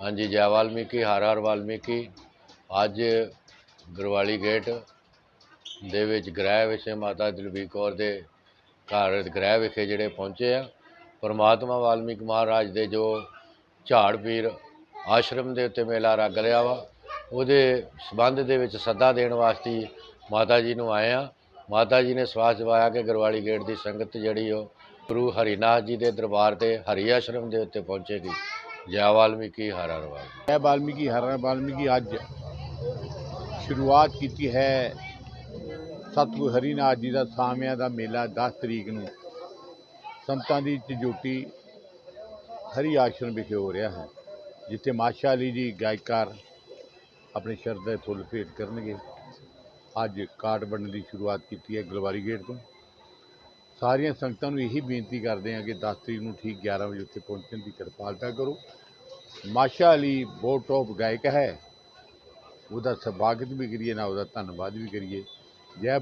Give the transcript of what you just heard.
ਹਾਂਜੀ, ਜੈ ਵਾਲਮੀਕੀ, ਹਰ ਹਰ ਵਾਲਮੀਕੀ। ਅੱਜ ਗੁਰਵਾਲੀ ਗੇਟ ਦੇ ਵਿੱਚ ਗ੍ਰਹਿ ਵਿਖੇ ਮਾਤਾ ਦਲਬੀਰ ਕੌਰ ਦੇ ਘਰ ਗ੍ਰਹਿ ਵਿਖੇ ਜਿਹੜੇ ਪਹੁੰਚੇ ਆ। ਪਰਮਾਤਮਾ ਵਾਲਮੀਕ ਮਹਾਰਾਜ ਦੇ ਜੋ ਝਾੜ ਪੀਰ ਆਸ਼ਰਮ ਦੇ ਉੱਤੇ ਮੇਲਾ ਲੱਗ ਰਿਹਾ ਵਾ, ਉਹਦੇ ਸਬੰਧ ਦੇ ਵਿੱਚ ਸੱਦਾ ਦੇਣ ਵਾਸਤੇ ਮਾਤਾ ਜੀ ਨੂੰ ਆਏ ਆ। ਮਾਤਾ ਜੀ ਨੇ ਸਵਾਸ ਦਿਵਾਇਆ ਕਿ ਗੁਰਵਾਲੀ ਗੇਟ ਦੀ ਸੰਗਤ ਜਿਹੜੀ ਉਹ ਗੁਰੂ ਹਰੀਨਾਥ ਜੀ ਦੇ ਦਰਬਾਰ ਤੇ ਹਰੀ ਆਸ਼ਰਮ ਦੇ ਉੱਤੇ ਪਹੁੰਚੇਗੀ। ਜੈ ਵਾਲਮੀਕੀ, ਹਰ ਹਰ ਵਾਲਮੀਕੀ। ਹੈ ਵਾਲਮੀਕੀ, ਹਰ ਵਾਲਮੀਕੀ, ਅੱਜ ਸ਼ੁਰੂਆਤ ਕੀਤੀ ਹੈ ਸਤਿਗੁਰ ਹਰੀਨਾਥ ਜੀ ਦਾ ਸਾਮਿਆਂ ਦਾ ਮੇਲਾ 10 ਤਰੀਕ ਨੂੰ। ਸੰਤਾਂ ਦੀ ਝਜੋਟੀ ਹਰੀ ਆਸ਼ਰਮ ਵਿਖੇ ਹੋ ਰਿਹਾ ਹੈ, ਜਿੱਥੇ ਮਾਸ਼ਾ ਅਲੀ ਜੀ ਗਾਇਕਾਰ ਆਪਣੇ ਸ਼ਰਦ ਦੇ ਫੁੱਲ ਭੇਟ ਕਰਨਗੇ। ਅੱਜ ਕਾਰਡ ਬਣਨ ਦੀ ਸ਼ੁਰੂਆਤ ਕੀਤੀ ਹੈ ਗਲਵਾਰੀ ਗੇਟ ਤੋਂ। ਸਾਰੀਆਂ ਸੰਗਤਾਂ ਨੂੰ ਇਹੀ ਬੇਨਤੀ ਕਰਦੇ ਹਾਂ ਕਿ 10 ਤਰੀਕ ਨੂੰ ਠੀਕ 11 ਵਜੇ ਉੱਥੇ ਪਹੁੰਚਣ ਦੀ ਕਿਰਪਾਲਤਾ ਕਰੋ। ਮਾਸ਼ਾ ਅਲੀ ਬਹੁਤ ਟੌਪ ਗਾਇਕ ਹੈ। ਉਹਦਾ ਸਵਾਗਤ ਵੀ ਕਰੀਏ, ਨਾ ਉਹਦਾ ਧੰਨਵਾਦ ਵੀ ਕਰੀਏ। ਜੈ